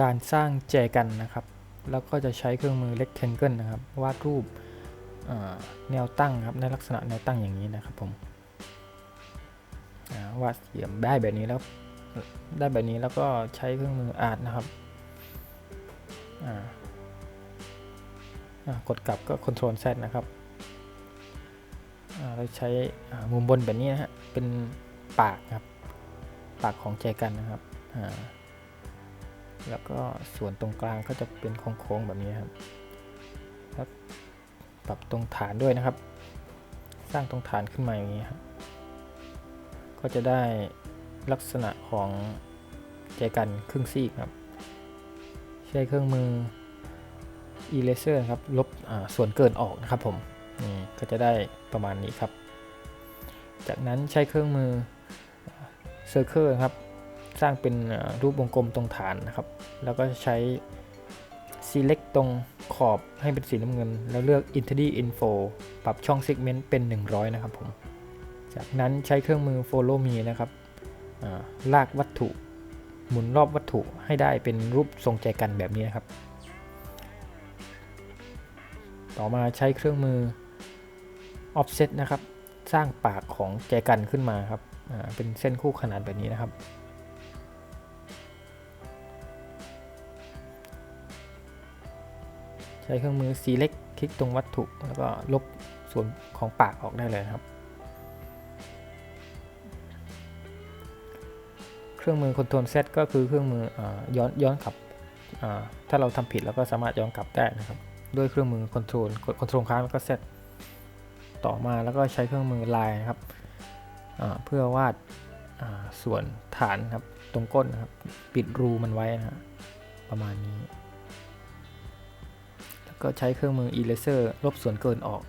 การสร้างแจกันนะครับ แล้วก็จะใช้เครื่องมือ rectangle นะครับ วาดรูปแนวตั้งครับ ในลักษณะแนวตั้งอย่างนี้นะครับผมวาดเสียมได้แบบนี้แล้วได้แบบนี้แล้วก็ใช้เครื่องมืออาร์ตนะครับกดกลับก็ Ctrl Z นะครับเราใช้มุมบนแบบนี้นะฮะเป็นปากครับ ปากของแจกันนะครับอ่า แล้วก็ส่วนตรงกลางก็จะเป็นโค้งๆแบบนี้ครับแล้วปรับตรงฐานด้วยนะครับ สร้างตรงฐานขึ้นมาอย่างนี้ครับก็จะได้ลักษณะของแจกันครึ่งซีกครับ ใช้เครื่องมือ eraser ครับลบส่วนเกินออกนะครับผมนี่ก็จะได้ประมาณนี้ครับ จากนั้นใช้เครื่องมือ Circle ครับ สร้างเป็นรูปวงกลมตรงฐานนะครับ แล้วก็ใช้ select ตรงขอบให้เป็นสีน้ำเงิน แล้วเลือก entity info ปรับช่อง segment เป็น 100 นะครับผม จากนั้นใช้เครื่องมือ follow me นะครับลากวัตถุ หมุนรอบวัตถุให้ได้เป็นรูปทรงแจกันแบบนี้นะครับ ต่อมาใช้เครื่องมือ offset นะครับ สร้างปากของแจกันขึ้นมาครับเป็นเส้นคู่ขนานแบบนี้นะครับ ช้เครื่องมือ select คลิกตรงวัตถุ แล้วก็ลบส่วนของปากออกได้เลยครับ เครื่องมือ Ctrl Z ก็คือเครื่องมืออย้อนย้อนกลับ ถ้าเราทำผิดเราก็สามารถย้อนกลับได้นะครับ ด้วยเครื่องมือ Ctrl กด Ctrl ค้างแล้วก็ Z ต่อมาแล้วก็ใช้เครื่องมือ Line ครับเพื่อวาดส่วนฐานครับตรงก้นนะครับ ปิดรูมันไว้นะฮะประมาณนี้ ก็ใช้เครื่องมือ Eraser ลบส่วนเกินออก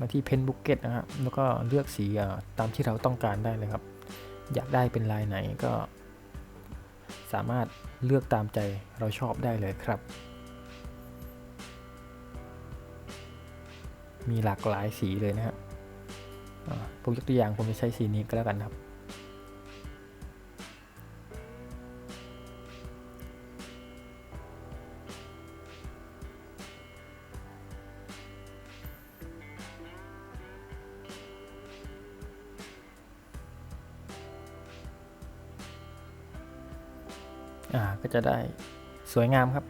มาที่ Pen Bucket นะครับแล้วก็เลือกสีตามที่เราต้องการได้เลยครับ อยากได้เป็นลายไหนก็ สามารถเลือกตามใจเราชอบได้เลยครับ มีหลากหลายสีเลยนะครับผมยกตัวอย่างผมจะใช้สีนี้ก็แล้วกันครับ อ่าก็จะได้สวยงามครับ